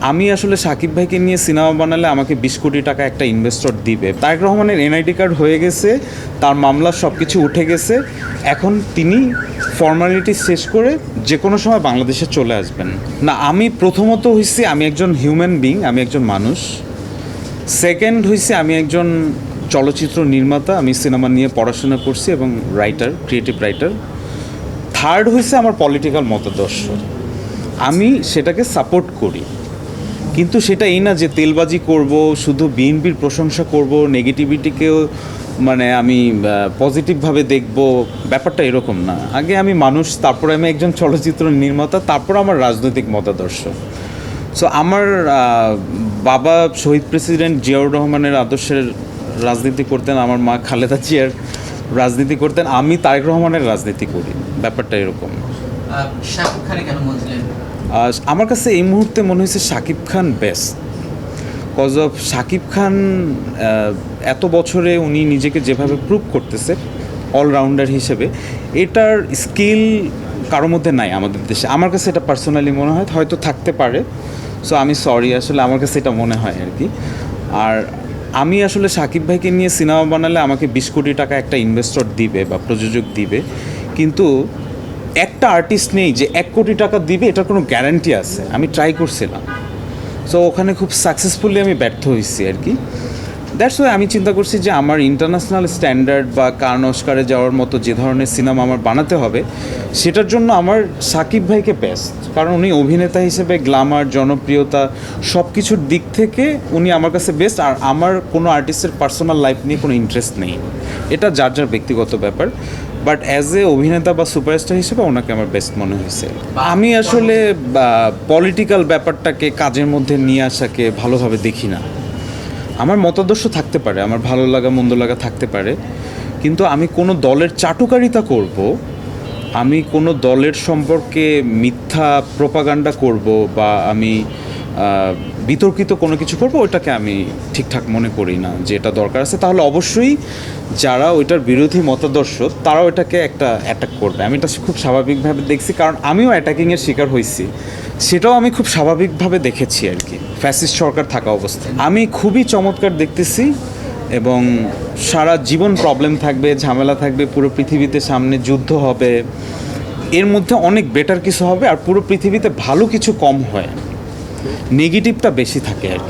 আমি আসলে সাকিব ভাইকে নিয়ে সিনেমা বানালে আমাকে বিশ কোটি টাকা একটা ইনভেস্টর দিবে। তারেক রহমানের এনআইডি কার্ড হয়ে গেছে, তার মামলার সব কিছু উঠে গেছে। এখন তিনি ফর্মালিটি শেষ করে যে কোনো সময় বাংলাদেশে চলে আসবেন। না, আমি প্রথমত হইছি আমি একজন হিউম্যান বিং আমি একজন মানুষ। সেকেন্ড হইছে আমি একজন চলচ্চিত্র নির্মাতা, আমি সিনেমা নিয়ে পড়াশোনা করছি এবং রাইটার ক্রিয়েটিভ রাইটার থার্ড হইছে আমার পলিটিক্যাল মতাদর্শ। আমি সেটাকে সাপোর্ট করি। কিন্তু সেটা এই না যে তেলবাজি করব, শুধু বিএনপির প্রশংসা করব, নেগেটিভিটিকেও মানে আমি পজিটিভভাবে দেখব, ব্যাপারটা এরকম না। আগে আমি মানুষ, তারপরে আমি একজন চলচ্চিত্র নির্মাতা, তারপর আমার রাজনৈতিক মতাদর্শ। সো আমার বাবা শহীদ প্রেসিডেন্ট জিয়াউর রহমানের আদর্শের রাজনীতি করতেন, আমার মা খালেদা জিয়ার রাজনীতি করতেন, আমি তারেক রহমানের রাজনীতি করি, ব্যাপারটা এরকম। শাকিব খানে কেন বলছিলেন আমার কাছে এই মুহূর্তে মনে হয়েছে Shakib Khan best cause of Shakib Khan এত বছরে উনি নিজেকে যেভাবে প্রুভ করতেছে অলরাউন্ডার হিসেবে, এটার স্কিল কারোর মধ্যে নাই আমাদের দেশে। আমার কাছে এটা পার্সোনালি মনে হয়, হয়তো থাকতে পারে। সো আমি সরি আসলে আমার কাছে এটা মনে হয় আর কি। আর আমি আসলে সাকিব ভাইকে নিয়ে সিনেমা বানালে আমাকে বিশ কোটি টাকা একটা ইনভেস্টর দিবে বা প্রযোজক দিবে। কিন্তু একটা আর্টিস্ট নেই যে এক কোটি টাকা দিবে, এটার কোনো গ্যারান্টি আছে। আমি ট্রাই করছিলাম। সো ওখানে খুব সাকসেসফুলি আমি ব্যর্থ হয়েছি আর কি। দ্যাটস ওয়াই আমি চিন্তা করছি যে আমার ইন্টারন্যাশনাল স্ট্যান্ডার্ড বা কার্ন অস্কারে যাওয়ার মতো যে ধরনের সিনেমা আমার বানাতে হবে, সেটার জন্য আমার সাকিব ভাইকে বেস্ট কারণ উনি অভিনেতা হিসেবে গ্লামার জনপ্রিয়তা সব কিছুর দিক থেকে উনি আমার কাছে বেস্ট আর আমার কোনো আর্টিস্টের পার্সোনাল লাইফ নিয়ে কোনো ইন্টারেস্ট নেই। এটা যার যার ব্যক্তিগত ব্যাপার। বাট অ্যাজ এ অভিনেতা বা সুপারস্টার হিসেবে ওনাকে আমার বেস্ট মনে হয়েছে। আমি আসলে পলিটিক্যাল ব্যাপারটাকে কাজের মধ্যে নিয়ে আসাকে ভালোভাবে দেখি না। আমার মতাদর্শ থাকতে পারে, আমার ভালো লাগা, মন্দ লাগা থাকতে পারে, কিন্তু আমি কোনো দলের চাটুকারিতা করব, আমি কোনো দলের সম্পর্কে মিথ্যা প্রপাগান্ডা করব, বা আমি বিতর্কিত কোনো কিছু করব, ওইটাকে আমি ঠিকঠাক মনে করি না, যে এটা দরকার আছে। তাহলে অবশ্যই যারা ওইটার বিরোধী মতাদর্শ, তারাও এটাকে একটা অ্যাটাক করবে। আমি এটা খুব স্বাভাবিকভাবে দেখছি, কারণ আমিও অ্যাটাকিংয়ের শিকার হয়েছি সেটাও আমি খুব স্বাভাবিকভাবে দেখেছি আর কি। ফ্যাসিস্ট সরকার থাকা অবস্থায়। আমি খুবই চমৎকার দেখতেছি এবং সারা জীবন প্রবলেম থাকবে, ঝামেলা থাকবে, পুরো পৃথিবীতে সামনে যুদ্ধ হবে। এর মধ্যে অনেক বেটার কিছু হবে আর পুরো পৃথিবীতে ভালো কিছু কম হয়। নেগেটিভটা বেশি থাকে আর